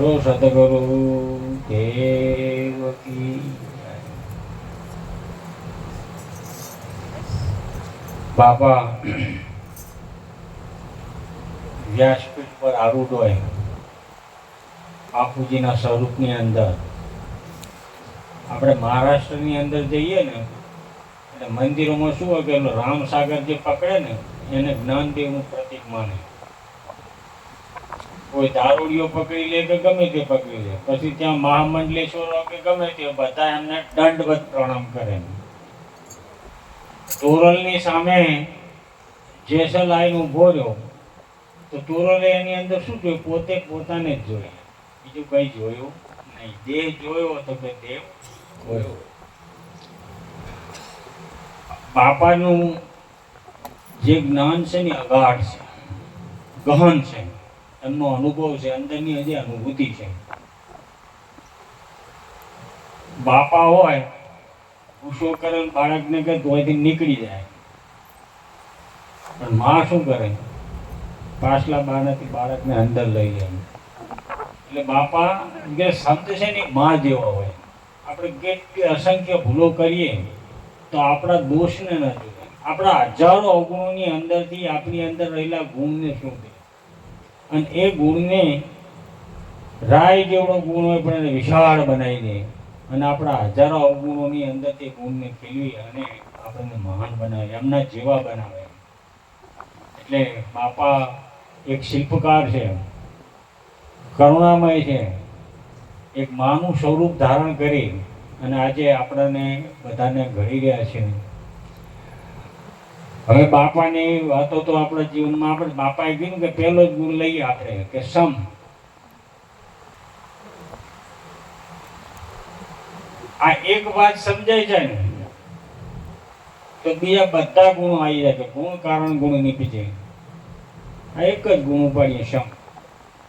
બોલો સદગુરુ દેવ બાપા, વ્યાસપીઠ પર આરૂઢ હોય, બાપુજીના સ્વરૂપની અંદર. આપણે મહારાષ્ટ્રની અંદર જઈએ ને, એટલે મંદિરોમાં શું હોય કે રામ રામસાગર જે પકડે ને, એને જ્ઞાનદેવનું પ્રતીક માને. કોઈ દારૂડીઓ પકડી લે કે ગમે તે પકડી લે. પછી ત્યાં મહામંડલેશ્વરો કે ગમે તે, બધા એમને દંડવત પ્રણામ કરે તોરલની સામે જેસલ આવીને ઊભો રહ્યો. તો તોરલે એની અંદર શું જોયું? પોતે પોતાને જ જોયું. બીજું કઈ જોયું નહીં. દેહ જોયો તો કે દેવ જોયો. બાપાનું જે જ્ઞાન છે ને અગાઢ છે. ગહન છે. એમનો અનુભવ છે, અંદરની હજી અનુભૂતિ છે. બાપા હોય ગુસ્સો કરે બાળકને કે ધોઈથી નીકળી જાય. પણ માં શું કરે? પાછલા બાણાથી બાળકને અંદર લઈ જાય. એટલે બાપા જે સંત છે ને માં જેવો હોય. આપણે કેટલી અસંખ્ય ભૂલો કરીએ, તો આપણા દોષને ન જોઈએ આપણા હજારો અવગુણોની અંદરથી આપણી અંદર રહેલા ગુણને શોધે. અને એ ગુણને રાય જેવડો ગુણ હોય પણ એને વિશાળ બનાવી દે. અને આપણા હજારો અવગુણોની અંદર તે ગુણને ખીલવી અને આપણને મહાન બનાવે, એમના જેવા બનાવે. એટલે બાપા એક શિલ્પકાર છે, કરુણામય છે. એક માનું સ્વરૂપ ધારણ કરી અને આજે આપણને બધાને ઘડી રહ્યા છે. હવે બાપાની વાતો તો આપણા જીવનમાં આપણે બાપાએ કીધું કે પહેલો જ ગુણ લઈએ આપણે, કે સમ. આ એક વાત સમજાઈ જાય ને, તો બીજા બધા ગુણો આવી જાય, કે ગુણ કારણ ગુણ નીપજે આ એક જ ગુણ ઉપાડીએ, સમ.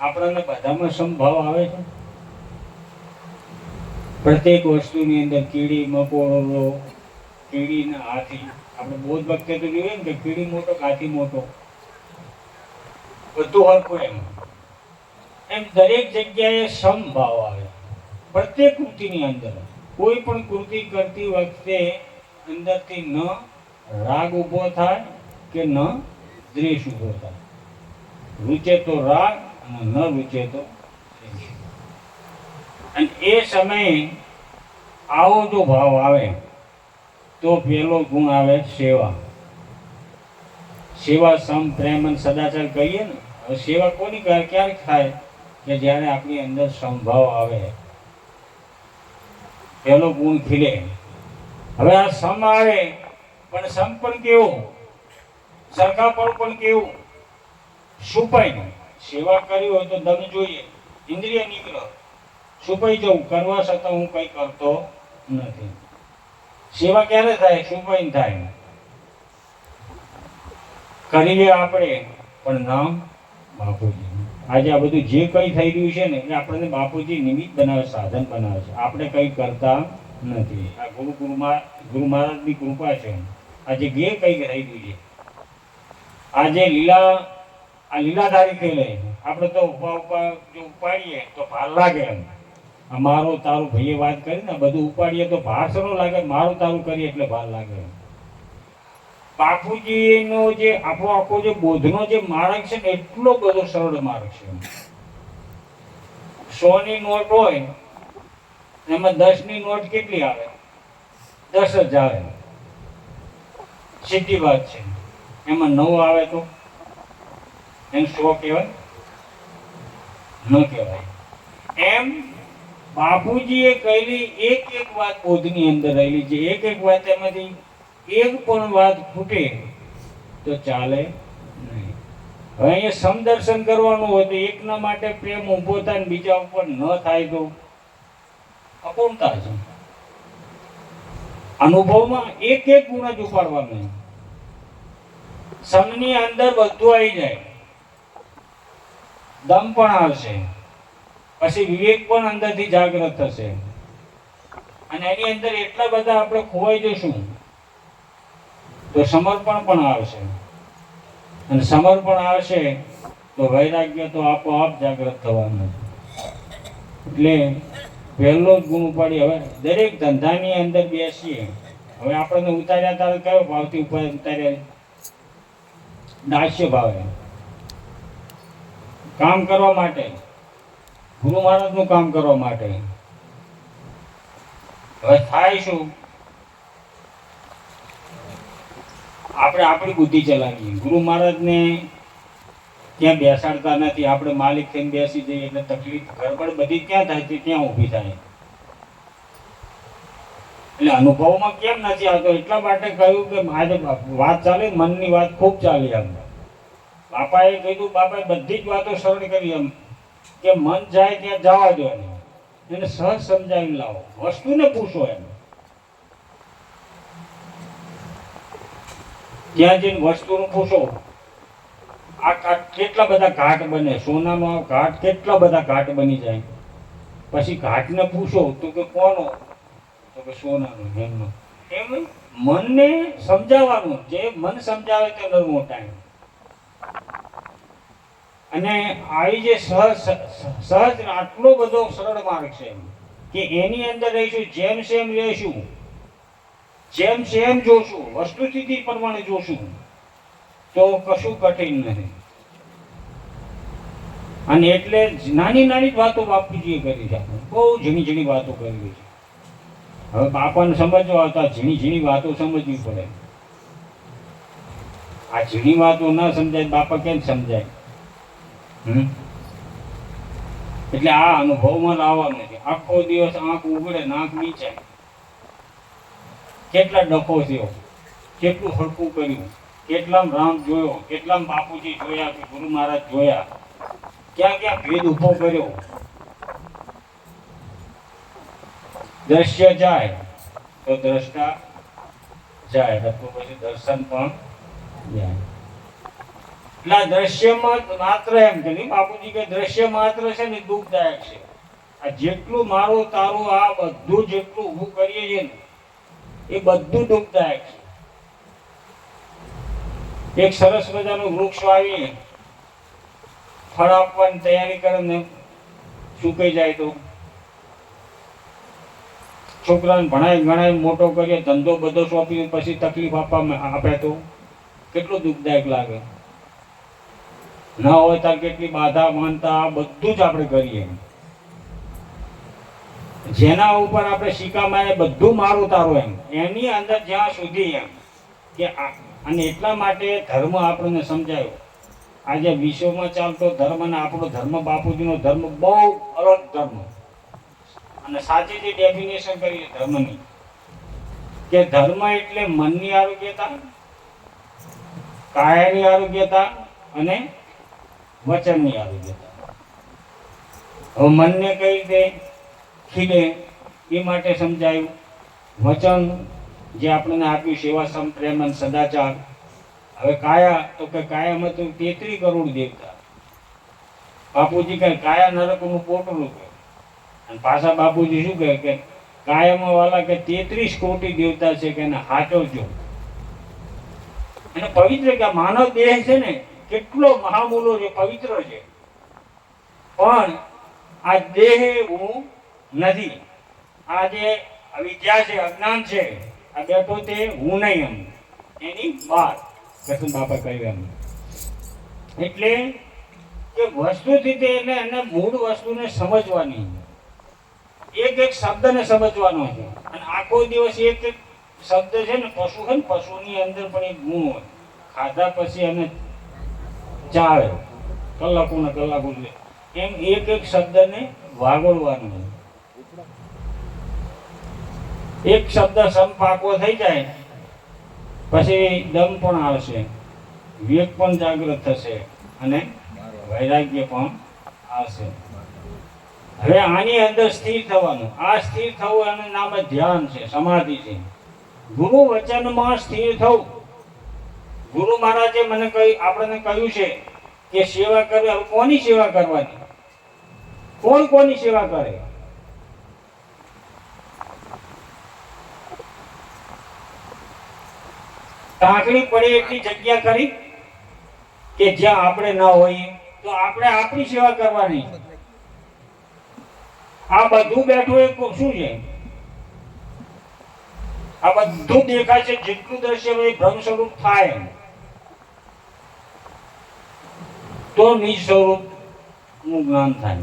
આપણને બધામાં સમભાવ આવે છે. પ્રત્યેક વસ્તુની અંદર કીડી, મકોડો, કીડીના હાથી. આપણે બોધ વખતે તો જોઈએ ને કે કીડી મોટો કે મોટો. બધું હરખું એમ. એમ દરેક જગ્યાએ સમભાવ આવે. પ્રત્યેક કૃતિની અંદર. કોઈ પણ કૃતિ કરતી વખતે અંદરથી ન રાગ ઊભો થાય કે ન દ્વેષ ઊભો થાય. રૂચે તો રાગ અને ન રૂચે તો અને એ સમયે આવો જો ભાવ આવે તો પહેલો ગુણ આવે સેવા. સેવા સમ પ્રેમ અને સદાચાર કહીએ ને સેવા કોની ક્યારે થાય? કે જ્યારે આપણી અંદર સંભાવ આવે. પહેલો ગુણ ખીલે. હવે આ સમ આવે, પણ સમ પણ કેવું? સરખાપણ પણ કેવું? સુપાઈ સેવા કરી હોય તો દમ જોઈએ, ઇન્દ્રિય નિગ્રહ સુપાઈ જવું કરવા છતાં હું કંઈ કરતો નથી. સેવા ક્યારે થાય? સુપાઈ થાય. કરીએ આપણે, પણ નામ બાપુજી. આજે આ બધું જે કંઈ થઈ રહ્યું છે ને, એ આપણને બાપુજી નિમિત્ત બનાવે, સાધન બનાવે છે. આપણે કંઈ કરતા નથી. આ ગુરુ ગુરુ મહા- ગુરુ મહારાજની કૃપા છે. આજે જે કંઈ થઈ રહ્યું છે. આજે લીલા, આ લીલાધારી થઈ લે આપણે તો ઊભા ઊભા જો ઉપાડીએ, તો ભાર લાગે એમ. મારું તારું ભાઈએ વાત કરી ને બધું ઉપાડીએ તો ભાર સરો લાગે, મારું તારું કરીએ એટલે ભાર લાગે. બાપુજીનો જે આપણો આખો જે બોધનો જે માર્ગ છે ને, એટલો બધો સરળ માર્ગ છે. સો ની નોટ હોય, એમાં દસની નોટ કેટલી આવે? દસ જ આવે. સીધી વાત છે. એમાં નવ આવે તો? એને સો કહેવાય? ન કહેવાય. એમ બાપુજીએ કહેલી એક એક વાત બોધની અંદર રહેલી છે. એક એક વાત એમાંથી એક પણ વાત ખૂટે તો ચાલે નહીં. હવે અહીંયા સમદર્શન કરવાનું હોય તો એકના માટે પ્રેમ ઊભો થાય બીજા ઉપર ન થાય તો અપૂર્ણતા છે. અનુભવમાં એક એક ગુણ જ ઉપાડવાનો સમની અંદર બધું આવી જાય. દમ પણ આવશે. પછી વિવેક પણ અંદરથી જાગૃત થશે. અને એની અંદર એટલા બધા આપણે ખોવાઈ જશું તો સમર્પણ પણ આવશે. અને સમર્પણ આવશે, તો વૈરાગ્ય તો આપોઆપ જાગૃત થવાનું. એટલે પહેલો જ ગુણ ઉપાડી હવે દરેક ધંધાની અંદર બેસીએ. હવે આપણને ઉતાર્યા તારે કયો ભાવથી ઉપર ઉતાર્યા? દાસ્ય ભાવે. કામ કરવા માટે. ગુરુ મહારાજનું કામ કરવા માટે. હવે થાય શું? આપણે આપણી બુદ્ધિ ચલાવીએ. ગુરુ મહારાજને ત્યાં બેસાડતા નથી. આપણે માલિક થઈને બેસી જઈએ એટલે તકલીફ. ગડબડ બધી ક્યાં થાય છે? ત્યાં ઊભી થાય. એટલે અનુભવમાં કેમ નથી આવતો? એટલા માટે કહ્યું કે આજે વાત ચાલે, મનની વાત ખૂબ ચાલી આમ બાપાએ કીધું, બાપાએ બધી જ વાતો સરળ કરી એમ. કે મન જાય ત્યાં જવા દો એને. એને સહજ સમજાવીને લાવો. વસ્તુને પૂછો એમ ત્યાં જઈને વસ્તુનું પૂછો. આ કેટલા બધા ઘાટ બને? સોનાનો આ ઘાટ કેટલા બધા ઘાટ બની જાય? પછી ઘાટને પૂછો તો કે કોનો? તો કે સોનાનો એમનો એમ? મનને સમજાવવાનું. જે મન સમજાવે તે નરમો ટાઈમ અને આવી જે સહજ સહજ આટલો બધો સરળ માર્ગ છે કે એની અંદર રહીશું, જેમ સેમ રહીશું જેમ સેમ જોશું વસ્તુ પ્રમાણે જોશું, તો કશું કઠિન નથી અને એટલે નાની નાની વાતો બાપુજીએ કરી છે. બહુ ઝીણી ઝીણી વાતો કરી છે. હવે બાપાને સમજવા હતા ઝીણી ઝીણી વાતો સમજવી પડે. આ ઝીણી વાતો ના સમજાય બાપા કેમ સમજાય? એટલે આ અનુભવમાં લાવવાનું છે. આખો દિવસ આંખ ઉગડે નાક નીચે. કેટલા ડખો થયો? કેટલું હડકું કર્યું? કેટલામ રામ જોયો, કેટલામ બાપુજી જોયા કે ગુરુ મહારાજ જોયા. ક્યાં ક્યાં ભેદ ઊભો કર્યો? દ્રશ્ય જાય તો દ્રષ્ટા જાય. પછી દર્શન પણ જાય. આ દ્રશ્યમાં માત્ર એમ કે બાપુજી, કે દ્રશ્ય માત્ર છે ને દુઃખદાયક છે. આ જેટલું મારું તારું, આ બધું જેટલું ઊભું કરીએ છીએ ને, એ બધું દુઃખદાયક છે. એક સરસ મજાનું વૃક્ષ વાવીએ, ફળ આપવાની તૈયારી કરે ને સુકાઈ જાય તો. છોકરાને ભણાય, ગણાય, મોટો કરીએ, ધંધો બધો સોંપીને પછી તકલીફ આપવા આપે તો. કેટલું દુઃખદાયક લાગે. ના હોય ત્યારે કેટલી બાધા, માનતા બધું જ આપણે કરીએ. જેના ઉપર આપણે શીખા મારે બધું મારું તારું એમ. એની અંદર જ્યાં સુધી એમ કે અને એટલા માટે ધર્મ આપણને સમજાયો. આજે વિશ્વમાં ચાલતો ધર્મ અને આપણો ધર્મ, બાપુજીનો ધર્મ બહુ અલગ ધર્મ. અને સાચી જે ડેફિનેશન કરીએ ધર્મની. કે ધર્મ એટલે મનની આરોગ્યતા, કાયાની આરોગ્યતા અને વચનની જતા હવે મનને કઈ રીતે ખીલે, એ માટે સમજાયું. વચન જે આપણને આપ્યું સેવા સંપ્રેમ અને સદાચાર. હવે કાયા, તો કે કાયામાં તો તેત્રી કરોડ દેવતા. બાપુજી કહે, કાયા નરકનું પોટલું કહે. અને પાછા બાપુજી શું કહે, કે કાયામાં વાલા કે તેત્રીસ કોટી દેવતા છે કે એને હાચવજો. એને પવિત્ર કે માનવ દેહ છે ને કેટલો મહામૂલો છે પવિત્ર છે. પણ આ દેહ હું નથી. આ જે અવિદ્યા છે, અજ્ઞાન છે, આ બેઠો તે હું નહીં એમ. એની બહાર કૃષ્ણ બાપા કહ્યું એમ. એટલે કે વસ્તુથી તે એને એને મૂળ વસ્તુને સમજવાની. એક એક શબ્દને સમજવાનો છે. અને આખો દિવસ એક એક શબ્દ છે ને, પશુ છે ને, પશુની અંદર પણ એક ગુણ હોય. ખાધા પછી એને ચાલે. કલાકો ને કલાકો એમ એક એક શબ્દને વાગોળવાનું એક શબ્દ સંપાકો થઈ જાય, પછી દમ પણ આવશે. વિવેક પણ જાગૃત થશે અને વૈરાગ્ય પણ આવશે. હવે આની અંદર સ્થિર થવાનું. આ સ્થિર થવું એનું નામ ધ્યાન છે, સમાધિ છે. ગુરુ વચનમાં સ્થિર થવું. ગુરુ મહારાજે મને કહી આપણને કહ્યું છે કે સેવા કરવી, હવે કોની સેવા કરવાની? કોણ કોની સેવા કરે? ટાંકણી પડે એટલી જગ્યા કરી કે જ્યાં આપણે ન હોઈએ, તો આપણે આપણી સેવા કરવાની. આ બધું બેઠું એ શું છે? આ બધું દેખાય છે, જેટલું દ્રશ્ય એ ભ્રમ સ્વરૂપ થાય. તો નિજ સ્વરૂપનું જ્ઞાન થાય.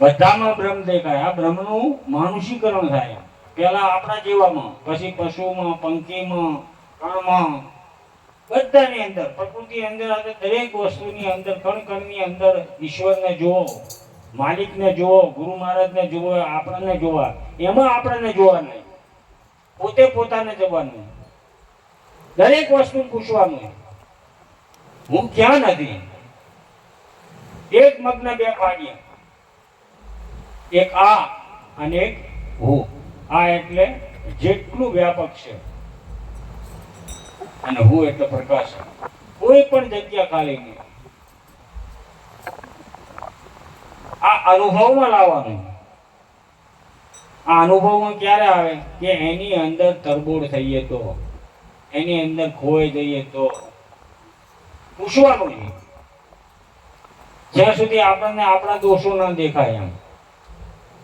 બધામાં ભ્રમ દેખાય. આ ભ્રમનું માનુષીકરણ થાય. પેલા આપણા જેવામાં, પછી પશુમાં, પંખીમાં, કણમાં, બધાની અંદર. પ્રકૃતિ અંદર દરેક વસ્તુની અંદર કણ કણની અંદર ઈશ્વરને જુઓ, માલિકને જુઓ, ગુરુ મહારાજને જુઓ, આપણને જોવા એમાં આપણને જોવા નહીં. પોતે પોતાને જવાનું. દરેક વસ્તુ પૂછવાનું. હું ક્યાં નથી? એક મગ્ન બે ફાડ્યા એક આ અને એક હું. આ એટલે જેટલું વ્યાપક છે. અને હું એટલે પ્રકાશ. કોઈ પણ જગ્યા ખાલી નહીં. આ અનુભવમાં લાવવાનું. આ અનુભવમાં ક્યારે આવે? કે એની અંદર તરબોળ થઈએ તો, એની અંદર ખોઈ જઈએ તો? પૂછવાનું નહીં જ્યાં સુધી આપણને આપણા દોષો ના દેખાય એમ.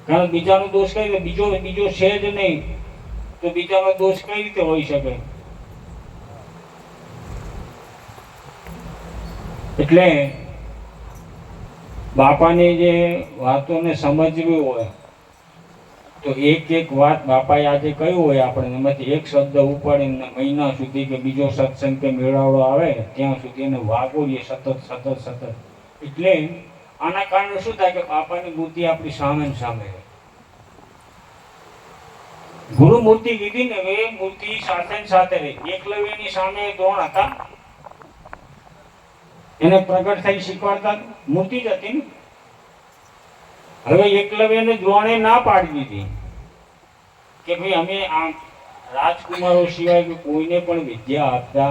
કારણ બીજાનો દોષ કઈ રીતે? બીજો બીજો છે જ નહીં. તો બીજાનો દોષ કઈ રીતે હોઈ શકે? એટલે બાપાની જે વાતોને સમજવી હોય તો એક એક વાત બાપાએ આજે કહ્યું હોય આપણે એમાંથી એક શબ્દ ઉપાડીને મહિના સુધી કે બીજો સત્સંગ કે મેળાવડો આવે, ત્યાં સુધી એને વાગોરીએ સતત સતત સતત. એટલે આના કારણે શું થાય કે બાપાની મૂર્તિ આપણી સામે સામે ગુરુ મૂર્તિ કીધી ને એ મૂર્તિ સાથે સાથે રહી. એકલવ્યની સામે દ્રોણ હતા. એને પ્રગટ થઈ શીખવાડતા મૂર્તિ જ હતી ને. હવે એકલવ્યને દ્રોણે ના પાડી દીધી. કે ભાઈ, અમે આમ રાજકુમારો સિવાય કોઈને પણ વિદ્યા આપતા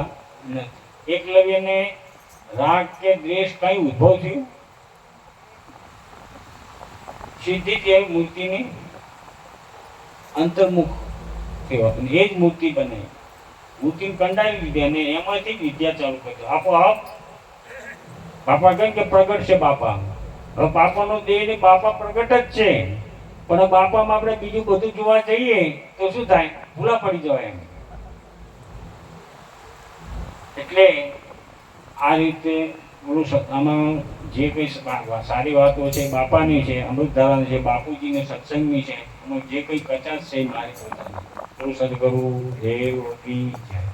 નથી. એકલવ્યને રાગ કે દ્વેષ કઈ ઉદ્ભવ થયું? સીધી જ મૂર્તિની અંતર્મુખ થયો એ જ મૂર્તિ બનાવી. મૂર્તિ કંડાવી લીધી અને એમાંથી વિદ્યા ચાલુ કરી આપોઆપ બાપા કહે કે પ્રગટ છે બાપા. હવે બાપાનો દેહ ને બાપા પ્રગટ જ છે. પણ બાપામાં આપણે બીજું બધું જોવા જઈએ તો શું થાય? ભૂલા પડી જવાય એમ. એટલે આ રીતે આમાં જે કંઈ સારી વાતો છે, બાપાની છે, અમૃતધારાની છે, બાપુજીની સત્સંગની છે જે કંઈ કચાશ છે મારી પોતાની. ગુરુ સદગુરુ હે કી જય.